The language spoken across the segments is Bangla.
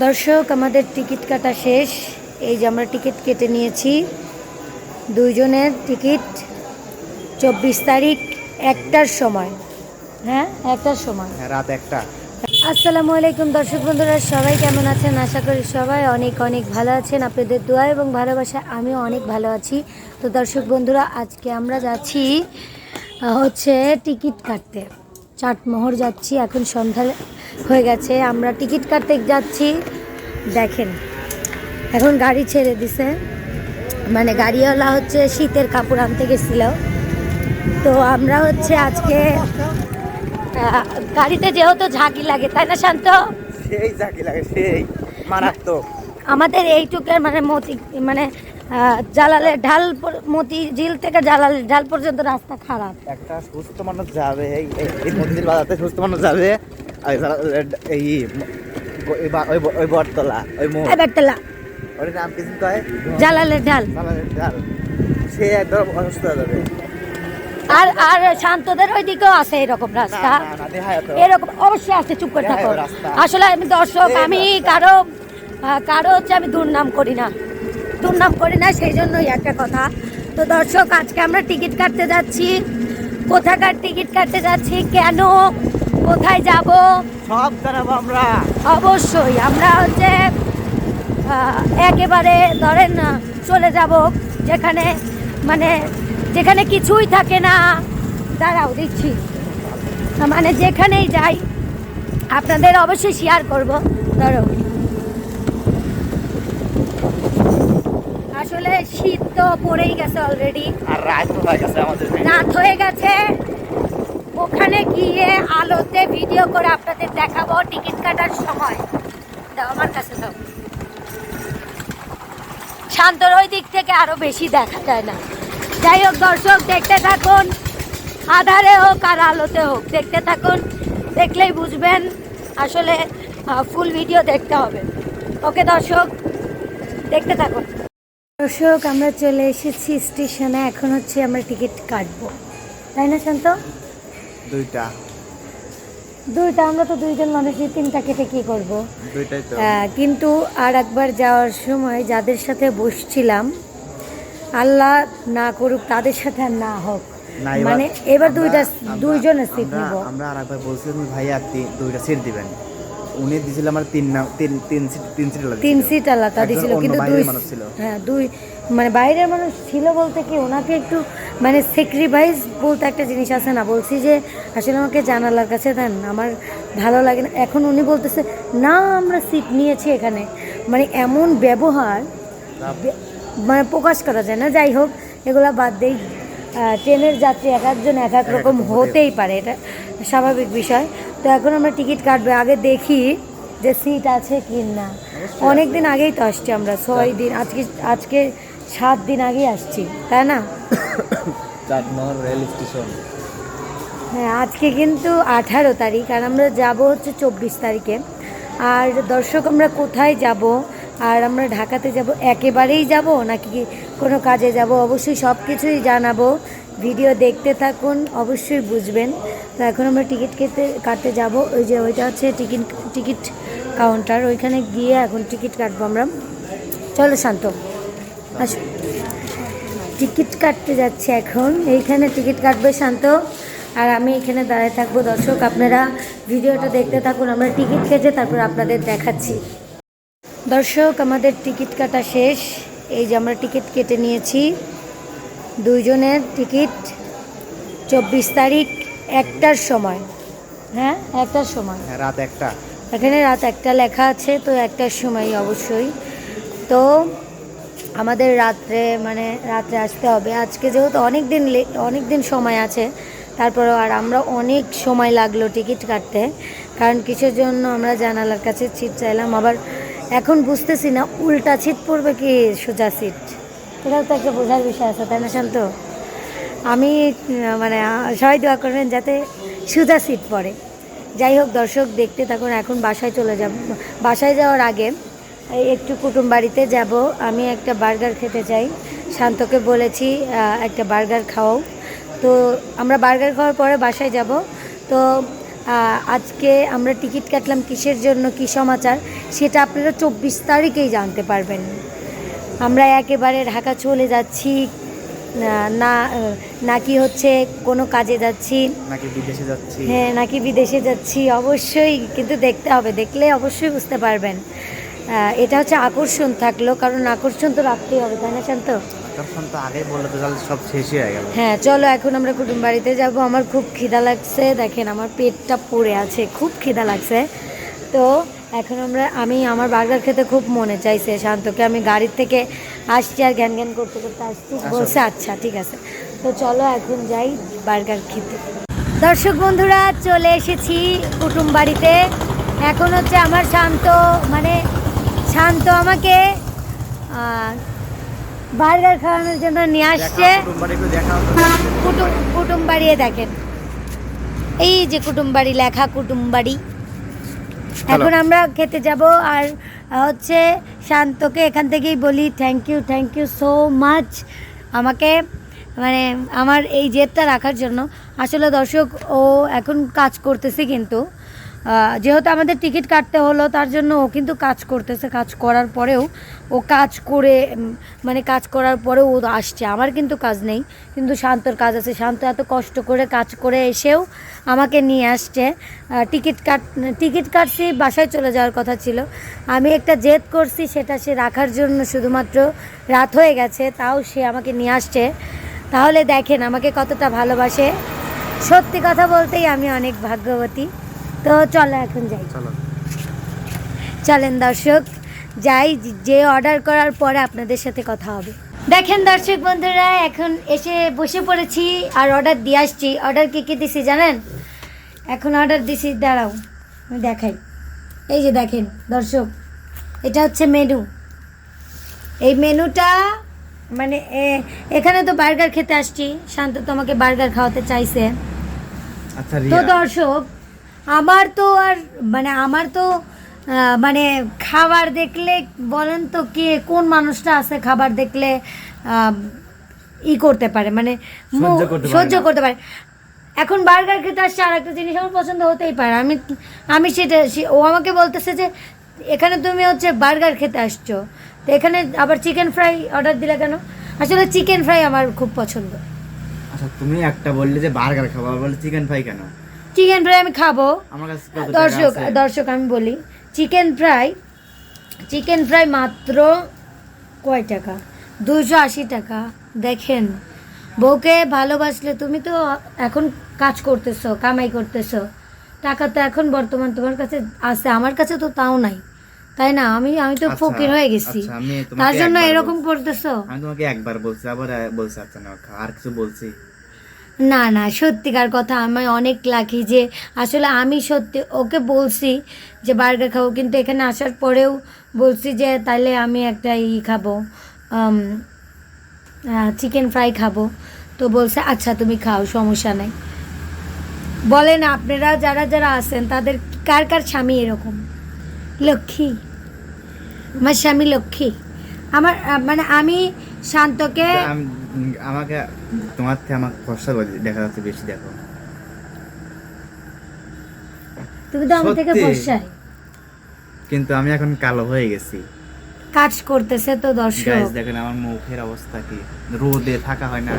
দর্শক আমাদের টিকিট কাটা শেষ। এই যে আমরা টিকিট কেটে নিয়েছি দুইজনের টিকিট চব্বিশ তারিখ একটার সময়। হ্যাঁ একটার সময়। হ্যাঁ, রাত একটা। আসসালামু আলাইকুম দর্শক বন্ধুরা সবাই কেমন আছেন? আশা করি সবাই অনেক অনেক ভালো আছেন। আপনাদের দোয়া এবং ভালোবাসা আমিও অনেক ভালো আছি। তো দর্শক বন্ধুরা আজকে আমরা যাচ্ছি হচ্ছে টিকিট কাটতে। চাটমোহর যাচ্ছি এখন সন্ধ্যা হয়ে গেছে। আমরা টিকিট কাটতে যাচ্ছি। দেখেন এখন গাড়ি ছেড়ে দিছে। মানে গাড়িওয়ালা হচ্ছে শীতের কাপড় আনতে গেছিল। তো আমরা হচ্ছে আজকে গাড়িতে যেহেতু ঝাঁকি লাগে তাই না শান্ত? সেই জাকি লাগে সেই মারাত্মক। আমাদের এইটুকের মানে মতি মানে জালালের ঢাল মতি ঝিল থেকে জালালের ঢাল পর্যন্ত রাস্তা খারাপ। একটা সুস্থ মানুষ যাবে এই মন্দির বাজাতে সুস্থ মানুষ যাবে আর এই ওই বটতলা ওই মোড়। এবার ওর নাম কি হয় জালালের ঢাল। সে একদম অসুস্থ হয়ে যাবে। আর আর শান্তদের ওইদিকেও আছে এরকম রাস্তা। এরকম অবশ্যই আছে চুপ করে থাকো। আসলে আমি দর্শক আমি কারও কারও হচ্ছে আমি দুর্নাম করি না। দুর্নাম করি না সেই জন্যই একটা কথা। তো দর্শক আজকে আমরা টিকিট কাটতে যাচ্ছি। কোথাকার টিকিট কাটতে যাচ্ছি? কেন? কোথায় যাব? সব জানাব আমরা। অবশ্যই আমরা হচ্ছে একেবারে ধরেন চলে যাব যেখানে মানে যেখানে কিছুই থাকে না। দাঁড়াও দিচ্ছি মানে যেখানেই যাই আপনাদের অবশ্যই শেয়ার করব। ধরো আসলে শীত তো পড়েই গেছে অলরেডি আর রাত হয়ে গেছে আমাদের রাত হয়ে গেছে। ওখানে গিয়ে আলোতে ভিডিও করে আপনাদের দেখাবো টিকিট কাটার সময়। দাও আমার কাছে দাও। শান্তর ওই দিক থেকে আরও বেশি দেখা যায় না। যাই হোক দর্শক দেখতে থাকুন। আধারে হোক আর আলোতে হোক দেখতে থাকুন। দেখলেই বুঝবেন আসলে ফুল ভিডিও দেখতে হবে। ওকে দর্শক দেখতে থাকুন। দর্শক আমরা চলে এসেছি স্টেশনে। এখন হচ্ছে আমরা টিকিট কাটবো। তাই না শান্ত? দুইটা। দুইটা আমরা তো দুইজন মানুষই তিনটা কেটে কি করব? দুইটাই তো। হ্যাঁ, কিন্তু আর একবার যাওয়ার সময় যাদের সাথে বসছিলাম আল্লাহ না করুক তাদের সাথে আর না হোক। মানে এবার দুইটা দুইজনের সিট নিব। আমরা আর একবার বলছিলাম ভাইয়া দুইটা সিট দিবেন। উনি দিছিল আমার তিন নাম তিন তিন সিট তিন সিট লাগছিল। তিন সিট আলাদা অন্য কিন্তু দুই হ্যাঁ দুই মানে বাইরের মানুষ ছিল বলতে কি ওনাকে একটু মানে স্যাক্রিফাইস বলতে একটা জিনিস আছে না বলছি যে আসলে আমাকে জানালার কাছে দেন আমার ভালো লাগে না। এখন উনি বলতেছে না আমরা সিট নিয়েছি এখানে। মানে এমন ব্যবহার মানে প্রকাশ করা যায় না। যাই হোক এগুলা বাদ দেই। ট্রেনের যাত্রী এক একজন এক এক রকম হতেই পারে এটা স্বাভাবিক বিষয়। তো এখন আমরা টিকিট কাটবে। আগে দেখি যে সিট আছে কি না অনেক দিন আগেই তো আসছি আমরা ছয় দিন আজকে আজকে সাত দিন আগেই আসছি তাই না? Chatmohar rail station. হ্যাঁ আজকে কিন্তু আঠারো তারিখ আর আমরা যাব হচ্ছে চব্বিশ তারিখে। আর দর্শক আমরা কোথায় যাব? আর আমরা ঢাকাতে যাব একেবারেই যাব নাকি কোনো কাজে যাব? অবশ্যই সব কিছুই জানাব। ভিডিও দেখতে থাকুন, অবশ্যই বুঝবেন। তো এখন আমরা টিকিট কেটে কাটতে যাব। ওই যে ওইটা হচ্ছে টিকিট টিকিট কাউন্টার। ওইখানে গিয়ে এখন টিকিট কাটবো আমরা। চলো শান্ত, আস। টিকিট কাটতে যাচ্ছে এখন। এইখানে টিকিট কাটবে শান্ত। আর আমি এখানে দাঁড়িয়ে থাকব। দর্শক, আপনারা ভিডিওটা দেখতে থাকুন। আমরা টিকিট কেটে তারপর আপনাদের দেখাচ্ছি। দর্শক, আমাদের টিকিট কাটা শেষ। এই যে আমরা টিকিট কেটে নিয়েছি। দুইজনের টিকিট চব্বিশ তারিখ একটার সময়। হ্যাঁ? একটার সময়। হ্যাঁ রাত একটা। এখানে রাত একটা লেখা আছে তো একটার সময় অবশ্যই। তো আমাদের রাত্রে মানে রাত্রে আসতে হবে। আজকে যেহেতু অনেক দিন অনেক দিন সময় আছে তারপরেও আর আমরা অনেক সময় লাগল টিকিট কাটতে। কারণ কিসের জন্য আমরা জানালার কাছে সিট চাইলাম আবার এখন বুঝতেছি না উল্টা সিট পড়বে কি সোজা সিট এটাও তো একটা বোঝার বিষয় আছে, তাই না শান্ত? আমি মানে সবাই দোয়া করবেন যাতে সোজা সিট পড়ে। যাই হোক, দর্শক দেখতে থাকুন, এখন বাসায় চলে যাব। বাসায় যাওয়ার আগে একটু কুটুম বাড়িতে যাব। আমি একটা বার্গার খেতে চাই। শান্তকে বলেছি একটা বার্গার খাওয়াও। তো আমরা বার্গার খাওয়ার পরে বাসায় যাব। তো আজকে আমরা টিকিট কাটলাম কিসের জন্য, কী সমাচার, সেটা আপনারা চব্বিশ তারিখেই জানতে পারবেন। আমরা একেবারে ঢাকা চলে যাচ্ছি। না- নাকি হচ্ছে কোনো কাজে যাচ্ছি। নাকি বিদেশে যাচ্ছি। হ্যাঁ নাকি বিদেশে যাচ্ছি অবশ্যই কিন্তু দেখতে হবে দেখলে অবশ্যই বুঝতে পারবেন। এটা হচ্ছে আকর্ষণ থাকল কারণ আকর্ষণ তো রাখতেই হবে তাই না শান্ত? তখন তো আগে বললে তো তাহলে সব শেষই হয়ে গেল। হ্যাঁ চলো এখন আমরা কুটুম বাড়িতে যাব। আমার খুব খিদা লাগছে দেখেন আমার পেটটা পড়ে আছে খুব খিদা লাগছে। তো এখন আমরা আমি আমার বার্গার খেতে খুব মনে চাইছে শান্তকে। আমি গাড়ির থেকে আসছি আর জ্ঞান জ্ঞান করতে করতে আসছি। বলছে আচ্ছা ঠিক আছে। তো চলো এখন যাই বার্গার খেতে। দর্শক বন্ধুরা চলে এসেছি কুটুম বাড়িতে। এখন হচ্ছে আমার শান্ত মানে শান্ত আমাকে বার্গার খাওয়ানোর জন্য নিয়ে আসছে। কুটুম কুটুম বাড়িয়ে দেখেন। এই যে কুটুম বাড়ি লেখা কুটুম বাড়ি। এখন আমরা খেতে যাব আর হচ্ছে শান্তকে এখান থেকেই বলি thank you thank you so much আমাকে মানে আমার এই জেদটা রাখার জন্য। আসলে দর্শক, ও এখন কাজ করতেছে কিন্তু যেহেতু আমাদের টিকিট কাটতে হলো, তার জন্য ও কিন্তু কাজ করতেছে, কাজ করার পরেও। ও কাজ করে মানে কাজ করার পরেও ও আসছে। আমার কিন্তু কাজ নেই, কিন্তু শান্তর কাজ আছে। শান্ত এত কষ্ট করে কাজ করে এসেও আমাকে নিয়ে আসছে। টিকিট কাট টিকিট কাটছি বাসায় চলে যাওয়ার কথা ছিল। আমি একটা জেদ করছি সেটা সে রাখার জন্য শুধুমাত্র রাত হয়ে গেছে তাও সে আমাকে নিয়ে আসছে। তাহলে দেখেন আমাকে কতটা ভালোবাসে। সত্যি কথা বলতেই আমি অনেক ভাগ্যবতী। তো চলো এখন যাই। চলো। চলেন দর্শক যাই যে অর্ডার করার পরে আপনাদের সাথে কথা হবে। দেখেন দর্শক বন্ধুরা এখন এসে বসে পড়েছি আর অর্ডার দিয়ে আসছি। অর্ডার কী কী দিছি জানেন? এখন অর্ডার দিছি দাঁড়াও আমি দেখাই। এই যে দেখেন দর্শক এটা হচ্ছে মেনু এই মেনুটা মানে এখানে তো বার্গার খেতে আসছি শান্ত তোমাকে বার্গার খাওয়াতে চাইছে। আচ্ছা তো দর্শক আমার তো আর মানে আমার তো মানে খাবার দেখলে বলেন তো কে কোন মানুষটা আছে খাবার দেখলে আহ, ই করতে পারে মানে সহ্য করতে পারে। এখন বার্গার খেতে আসছে আর একটা জিনিস আমার পছন্দ হতেই পারে। আমি আমি সেটা সে- ও আমাকে বলতেছে যে এখানে তুমি হচ্ছে বার্গার খেতে আসছো। তো এখানে আবার চিকেন ফ্রাই অর্ডার দিলে কেন? আসলে চিকেন ফ্রাই আমার খুব পছন্দ। আচ্ছা তুমি একটা বললে যে বার্গার খাব আর বললে চিকেন ফ্রাই কেন? চিকেন ফ্রাই আমি খাব। দর্শক দর্শক আমি বলি চিকেন ফ্রাই চিকেন ফ্রাই মাত্র কয় টাকা? দুশো আশি টাকা। দেখেন বউকে ভালোবাসলে তুমি তো এখন কাজ করতেছো কামাই করতেছো। টাকা তো এখন বর্তমান তোমার কাছে আছে আমার কাছে তো তাও নাই। তাই না? আমি আমি তো আচ্ছা, ফকির হয়ে গেছি। আচ্ছা, তার জন্য এরকম। করতেছো? আমি তোমাকে একবার বলছি আবার বলছি আচ্ছা না আর কিছু বলছি? না না সত্যিকার কথা আমি অনেক লাকি যে আসলে আমি সত্যি ওকে বলছি যে বার্গার খাব কিন্তু এখানে আসার পরেও বলছি যে তাহলে আমি একটা ই খাব চিকেন ফ্রাই খাব। তো বলছে আচ্ছা তুমি খাও সমস্যা নাই। বলেন আপনারা যারা যারা আছেন তাদের কার কার স্বামী এরকম? লক্ষ্মী। আমার স্বামী লক্ষ্মী। আমার মানে আমি শান্তকে আমাকে তোমার থেকে আমার ফর্সা দেখা যাচ্ছে বেশি দেখো। তুমি তো আমার থেকে? বর্ষায় কিন্তু আমি এখন কালো হয়ে গেছি। কাজ করতেছে তো দর্শক। দেখেন আমার মুখের অবস্থা কি? রোদে থাকা হয় না।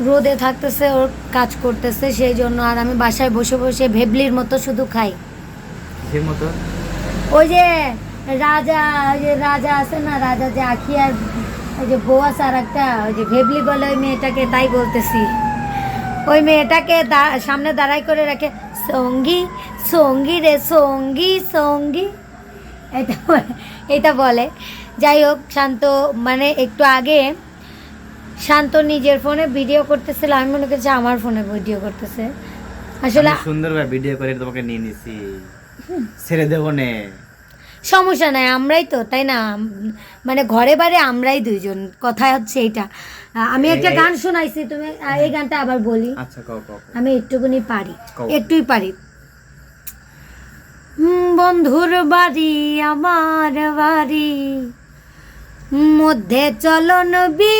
রোদে থাকতেছে ওর কাজ করতেছে সেই জন্য আর আমি বাসায় বসে বসে ভেবলির মতো শুধু খাই। মতো? ওই যে রাজা ওই যে রাজা আছে না রাজা যে আখি আর ওই যে বউ আছে আর একটা ওই যে ভেবলি বলে ওই মেয়েটাকে তাই বলতেছি। ওই মেয়েটাকে সামনে দাঁড়াই করে রাখে সঙ্গী সঙ্গী রে সঙ্গী সঙ্গী। এটা বলে- এটা বলে। যাই হোক শান্ত মানে একটু আগে শান্ত নিজের ফোনে ভিডিও করতেছিল আমি মনে করছি আমার ফোনে ভিডিও করতেছে। আসলে সুন্দরভাবে ভিডিও করে তোমাকে নিয়ে নিছি। ছেড়ে দেবো নে। সমস্যা নাই আমরাই তো তাই না? মানে ঘরে বাড়ি আমরাই দুইজন কথা হচ্ছে আহ, আমি একটা গান শোনাইছি তুমি এই গানটা আবার বলি। আচ্ছা কও কও কও। আমি একটুকুনি পারি একটুই পারি। বন্ধুর বাড়ি আমার বাড়ি মধ্যে চলন বি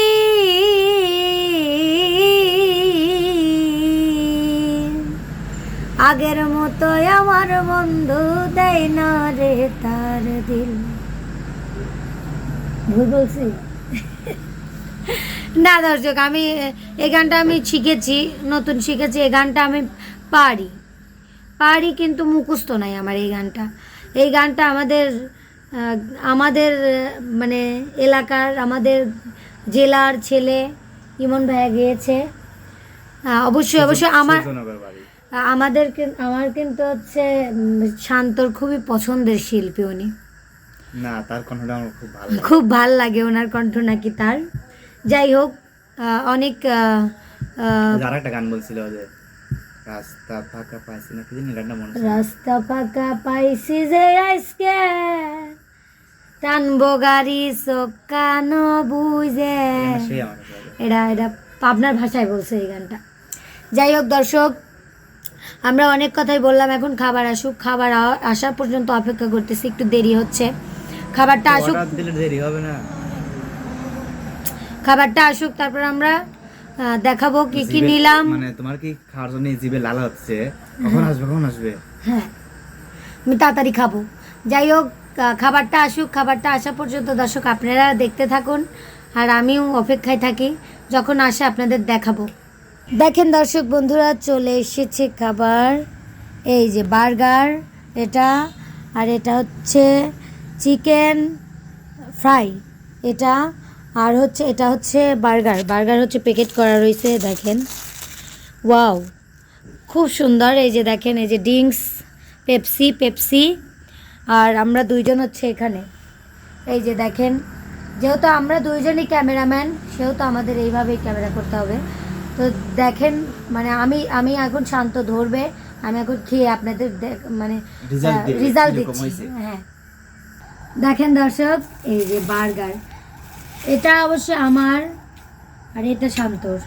আগের মতো আমার বন্ধু দেয় না রে তার দিল। বলছি? না দর্শক, আমি এই গানটা আমি শিখেছি, নতুন শিখেছি এই গানটা আমি পারি। পারি কিন্তু মুখস্থ নাই আমার এই গানটা। এই গানটা আমাদের আমাদের মানে এলাকার, আমাদের জেলার ছেলে ইমন ভাইয়া গিয়েছে। অবশ্যই অবশ্যই আমার আমাদের আমার কিন্তু হচ্ছে শান্তর খুবই পছন্দের শিল্পী উনি। না তার কণ্ঠটা আমার খুব ভালো খুব ভালো লাগে ওনার কণ্ঠ নাকি তার। যাই হোক অনেক আর একটা গান বলছিল যে রাস্তা ফাঁকা পাইছি না কি জানি গানটা মনে রাস্তা পাকা পাইছি যে আজকে টানবো গাড়ি চোখানো বুঝে এটা এটা পাবনার ভাষায় বলছে এই গানটা। যাই হোক দর্শক আমরা অনেক কথাই বললাম এখন খাবার আসুক। খাবার আসা পর্যন্ত অপেক্ষা করতেছি একটু দেরি হচ্ছে। খাবারটা আসুক। দেরি হবে না। খাবারটা আসুক তারপর আমরা দেখাবো কি কি নিলাম। মানে তোমার কি খাওয়ার জন্য জিভে লাল হচ্ছে? কখন আসবে কখন আসবে? হ্যাঁ। আমি তাড়াতাড়ি খাব। যাই হোক খাবারটা আসুক। খাবারটা আসা পর্যন্ত দর্শক আপনারা দেখতে থাকুন। আর আমিও অপেক্ষায় থাকি। যখন আসে আপনাদের দেখাবো। দেখেন দর্শক বন্ধুরা, চলে এসেছে খাবার। এই যে বার্গার, এটা, আর এটা হচ্ছে চিকেন ফ্রাই। এটা, আর হচ্ছে, এটা হচ্ছে বার্গার। বার্গার হচ্ছে প্যাকেট করা রয়েছে, দেখেন। ওয়াও, খুব সুন্দর। এই যে দেখেন, এই যে ড্রিঙ্কস, পেপসি পেপসি, আর আমরা দুইজন হচ্ছে এখানে। এই যে দেখেন, যেহেতু আমরা দুইজনই ক্যামেরাম্যান, সেহেতু আমাদের এইভাবেই ক্যামেরা করতে হবে। তো দেখেন মানে আমি আমি এখন শান্ত ধরবে আমি এখন খেয়ে আপনাদের মানে রেজাল্ট দিচ্ছি। হ্যাঁ। দেখেন দর্শক এই যে বার্গার এটা অবশ্য আমার আর এটা শান্তর।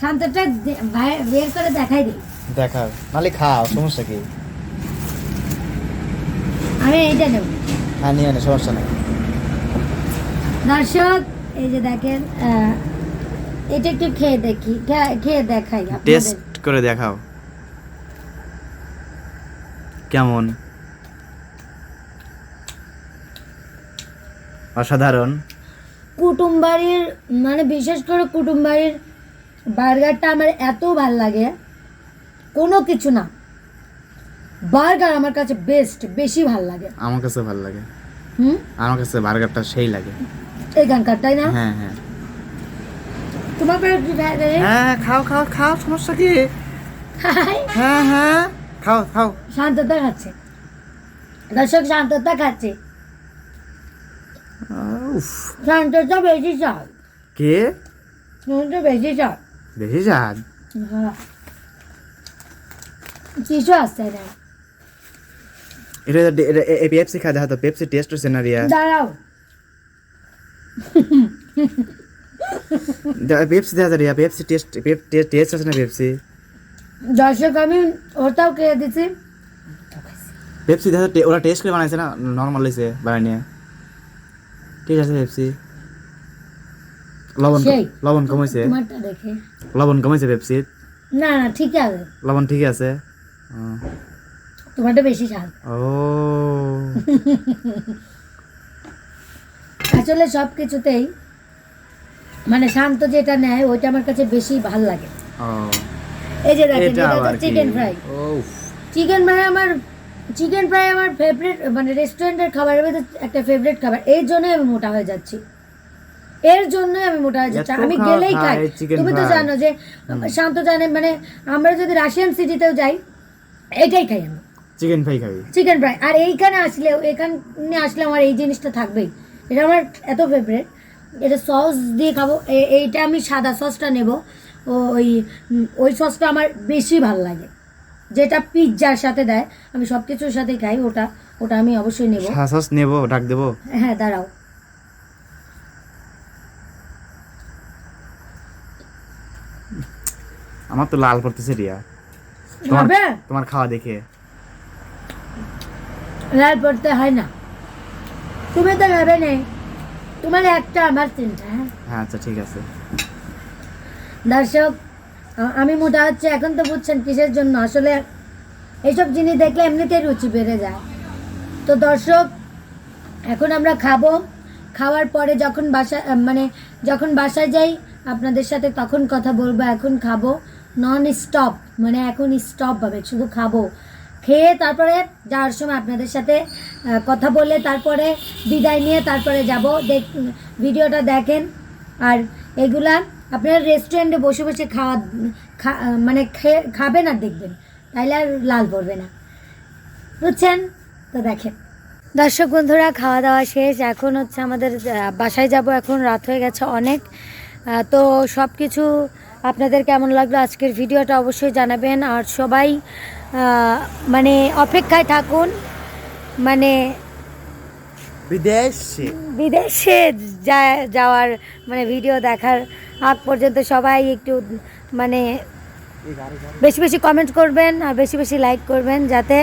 শান্তটা ভাই- বের করে দেখাই দিই। দেখাও। নালে খাও সমস্যা কি? আমি এইটা নেব। হ্যাঁ নিয়ে সমস্যা নেই। দর্শক এই যে দেখেন আহ, এটা একটু খেয়ে দেখি। খেয়ে দেখাই আপনাদের। টেস্ট করে দেখাও। কেমন? অসাধারণ। কুটুম বাড়ির মানে বিশেষ করে কুটুম বাড়ির বার্গারটা আমার এত ভালো লাগে কোনো কিছু না। বার্গার আমার কাছে বেস্ট বেশি ভালো লাগে। আমার কাছে ভালো লাগে। হুম? আমার কাছে বার্গারটা সেই লাগে। এখানকার তাই না? হ্যাঁ হ্যাঁ। তোমার কাছে একটু হ্যাঁ খাও খাও খাও সমস্যা কি? হ্যাঁ হ্যাঁ খাও খাও। শান্ততা খাচ্ছে। দর্শক শান্ততা খাচ্ছে। উফ। শান্ততা বেশি চাল কে? শান্ত বেশি চাল বেশি স্বাদ হ্যাঁ। কিছু আসছে না। এটা এটা- পেপসি খাওয়া দেখা তো পেপসি টেস্ট হচ্ছে দাঁড়াও। পেপসি দেখা যায় পেপসি টেস্ট টেস্ট আছে না পেপসি দর্শক আমি ওটাও খেয়ে দিচ্ছি পেপসি দেখা ওরা টেস্ট করে বানাইছে না নর্মাল হয়েছে বানিয়ে ঠিক আছে পেপসি লবণ। লবণ তোমারটা লবণ কমেছে পেপসি না না ঠিক আছে লবণ ঠিকই আছে। তোমারটা বেশি স্বাদ ও আসলে সব কিছুতেই মানে শান্ত যেটা নেয় ওইটা আমার কাছে বেশি ভালো লাগে। এই যে দেখেন চিকেন ফ্রাই চিকেন ফ্রাই আমার চিকেন ফ্রাই আমার ফেভারিট মানে রেস্টুরেন্টের খাবারের মধ্যে একটা ফেভারিট খাবার। এর জন্যই আমি মোটা হয়ে যাচ্ছি। এর জন্যই আমি মোটা হয়ে যাচ্ছি। আমি গেলেই খাই। তুমি তো জানো যে শান্ত জানে মানে আমরা যদি রাশিয়ান সিটিতেও যাই এটাই খাই আমি। চিকেন ফ্রাই খাবি? চিকেন ফ্রাই আর এইখানে আসলেও এখানে আসলে আমার এই জিনিসটা থাকবেই। এটা আমার এত ফেভারিট এটা সস দিয়ে খাব। এইটা আমি সাদা সসটা নেব। ওই ওই সসটা আমার বেশি ভালো লাগে। যেটা পিৎজার সাথে দেয় আমি সব কিছুর সাথে খাই ওটা ওটা আমি অবশ্যই নেব। সস নেব ডাক দেবো? হ্যাঁ দাঁড়াও। আমার তো লাল করতেছে রিয়া। তোমার তোমার খাওয়া দেখে। লাল পড়তে হয় না। তুমি তো নেবে নেই তোমার একটা আমার তিনটা হ্যাঁ? হ্যাঁ আচ্ছা ঠিক আছে। দর্শক আমি মোটা হচ্ছে এখন তো বুঝছেন কিসের জন্য? আসলে এইসব জিনিস দেখলে এমনিতেই রুচি বেড়ে যায়। তো দর্শক এখন আমরা খাব। খাওয়ার পরে যখন বাসা মানে যখন বাসায় যাই আপনাদের সাথে তখন কথা বলব। এখন খাব নন স্টপ মানে এখন স্টপ হবে শুধু খাব। খেয়ে তারপরে যাওয়ার সময় আপনাদের সাথে কথা বলে তারপরে বিদায় নিয়ে তারপরে যাব। দেখ, ভিডিওটা দেখেন। আর এগুলা আপনারা রেস্টুরেন্টে বসে বসে খাওয়া, খা- মানে খেয়ে, খাবেন আর দেখবেন। তাইলে আর লাল পড়বে না। বুঝছেন? তো দেখেন। দর্শক বন্ধুরা, খাওয়া দাওয়া শেষ। এখন হচ্ছে আমাদের বাসায় যাব। এখন রাত হয়ে গেছে অনেক। তো সব কিছু আপনাদের কেমন লাগল আজকের ভিডিওটা অবশ্যই জানাবেন। আর সবাই মানে অপেক্ষায় থাকুন মানে বিদেশে। বিদেশে যা- যাওয়ার মানে ভিডিও দেখার আগ পর্যন্ত সবাই একটু মানে বেশি বেশি কমেন্ট করবেন আর বেশি বেশি লাইক করবেন যাতে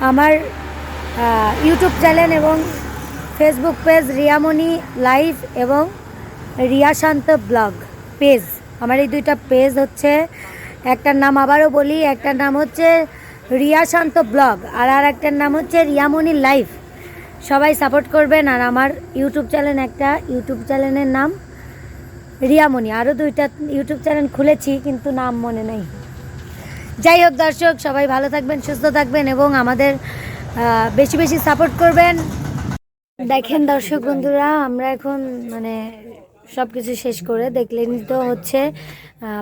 আমার ইউটিউব চ্যানেল এবং ফেসবুক পেজ রিয়ামণি লাইভ এবং রিয়া শান্ত ব্লগ পেজ আমার এই দুইটা পেজ হচ্ছে একটার নাম আবারও বলি, একটার নাম হচ্ছে রিয়া শান্ত ব্লগ, আর আর একটার নাম হচ্ছে রিয়ামণি লাইভ সবাই সাপোর্ট করবেন, আর আমার ইউটিউব চ্যানেল একটা, ইউটিউব চ্যানেলের নাম রিয়ামণি। আরও দুইটা ইউটিউব চ্যানেল খুলেছি, কিন্তু নাম মনে নেই। যাই হোক দর্শক, সবাই ভালো থাকবেন, সুস্থ থাকবেন, এবং আমাদের বেশি বেশি সাপোর্ট করবেন। দেখেন দর্শক বন্ধুরা, আমরা এখন মানে সব কিছু শেষ করে দেখলেন তো হচ্ছে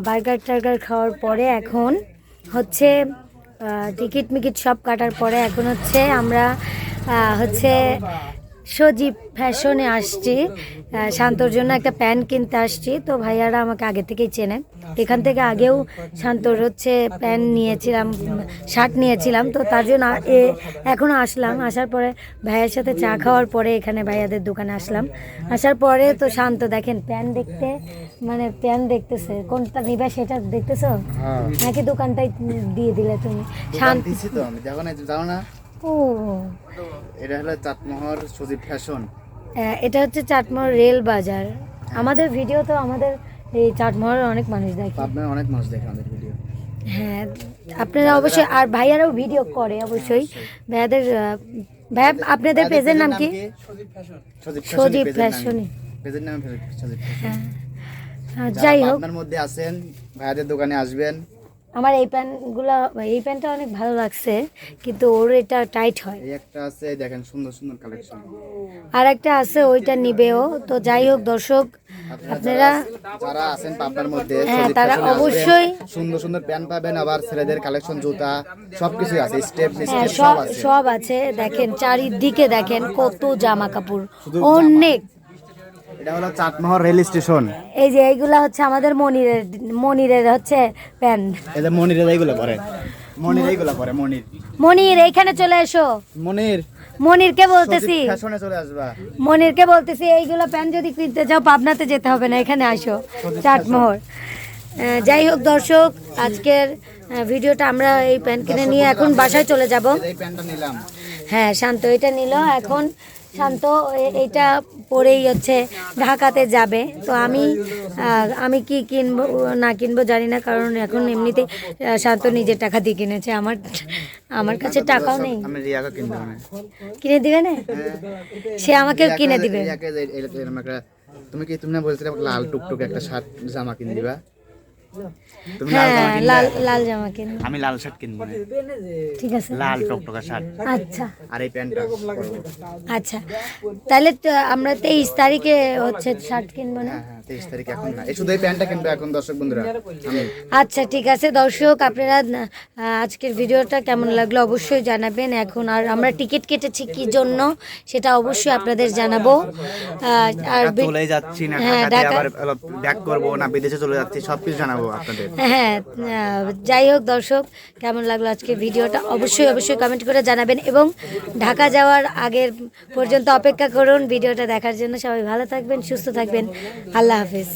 বার্গার টার্গার খাওয়ার পরে এখন হচ্ছে টিকিট মিকিট সব কাটার পরে এখন হচ্ছে আমরা হচ্ছে সজীব ফ্যাশনে আসছি। শান্তর জন্য একটা প্যান্ট কিনতে আসছি। তো ভাইয়ারা আমাকে আগে থেকেই চেনে। এখান থেকে আগেও শান্তর হচ্ছে প্যান্ট নিয়েছিলাম শার্ট নিয়েছিলাম। তো তার জন্য এ এখনও আসলাম। আসার পরে ভাইয়ের সাথে চা খাওয়ার পরে এখানে ভাইয়াদের দোকানে আসলাম। আসার পরে তো শান্ত দেখেন প্যান্ট দেখতে মানে প্যান্ট দেখতেছে। কোনটা নিবে সেটা দেখতেছো? হ্যাঁ। নাকি দোকানটাই দিয়ে দিলে তুমি? শান্ত ও। এটা হলো চাটমোহর সজীব ফ্যাশন। আহ, এটা হচ্ছে চাটমোহর রেল বাজার। আমাদের ভিডিও তো আমাদের এই চাটমোহরের অনেক মানুষ দেখে। আপনার অনেক মানুষ দেখে আমাদের ভিডিও। হ্যাঁ আপনারা অবশ্যই আর ভাইয়ারাও ভিডিও করে অবশ্যই। ভাইয়াদের ভাইয়া আপনাদের পেজের নাম কি? সজীব সজীব পেজের নাম। ফ্যাশনে পেজের নাম সজীব ফ্যাশন। হ্যাঁ। যাই হোক। আপনার মধ্যে আছেন ভাইয়াদের দোকানে আসবেন। আমার এই প্যান্টগুলো এই প্যান্টটা অনেক ভালো লাগছে কিন্তু ওর এটা টাইট হয়। এই একটা আছে দেখেন সুন্দর সুন্দর কালেকশন আর একটা আছে ওইটা নিবেও। তো যাই হোক দর্শক আপনারা যারা আছেন পাবনার মধ্যে হ্যাঁ, তারা অবশ্যই- সুন্দর সুন্দর প্যান্ট পাবেন আবার ছেলেদের কালেকশন জুতা সবকিছু আছে স্টেপ হ্যাঁ সব সব আছে। সব আছে দেখেন চারিদিকে দেখেন কত জামা কাপড়। অনেক। এটা হলো চাটমোহর রেল স্টেশন। এই যে এইগুলা হচ্ছে আমাদের মনিরের মনিরের হচ্ছে প্যান্ট এই যে মনিরের এইগুলো পরে। মনির এইগুলো পরে মনির। মনির এইখানে চলে এসো। মনির। মনিরকে বলতেছি। ফ্যাশনে চলে আসবা। মনিরকে বলতেছি এইগুলো প্যান্ট যদি কিনতে চাও পাবনাতে যেতে হবে না এখানে আসো। চাটমোহর। যাই হোক দর্শক আজকের ভিডিওটা আমরা এই প্যান্ট কিনে নিয়ে এখন বাসায় চলে যাব। এই প্যান্টটা নিলাম। হ্যাঁ শান্ত এটা নিল এখন শান্ত এইটা পরেই হচ্ছে ঢাকাতে যাবে। তো আমি আমি কি কিনবো না কিনবো জানি না কারণ এখন এমনিতে শান্ত নিজের টাকা দিয়ে কিনেছে। আমার আমার কাছে টাকাও নেই। কিনে দিবে না? সে আমাকেও কিনে দিবে। তুমি কি তুমি না বলছিলে লাল টুকটুক একটা শার্ট জামা কিনে দিবা? হ্যাঁ লাল লাল জামা কিনবো। আমি লাল শার্ট কিনবো। ঠিক আছে। লাল টকটকা শার্ট আচ্ছা। আর এই প্যান্টটা। আচ্ছা। তাহলে আমরা তেইশ তারিখে হচ্ছে শার্ট কিনবো না? হ্যাঁ হ্যাঁ আচ্ছা ঠিক আছে। দর্শক আপনারা আজকের ভিডিওটা কেমন লাগল অবশ্যই জানাবেন। এখন আর আমরা টিকিট কেটেছি কি জন্য সেটা অবশ্যই আপনাদের জানাব। আর চলে যাচ্ছি না ঢাকা- ব্যাক করব না বিদেশে চলে যাচ্ছি সবকিছু জানাব। হ্যাঁ আহ, যাই হোক দর্শক কেমন লাগল আজকে ভিডিওটা? অবশ্যই অবশ্যই কমেন্ট করে জানাবেন এবং ঢাকা যাওয়ার আগের পর্যন্ত অপেক্ষা করুন ভিডিওটা দেখার জন্য। সবাই ভালো থাকবেন সুস্থ থাকবেন। আল্লাহ হাফিজ।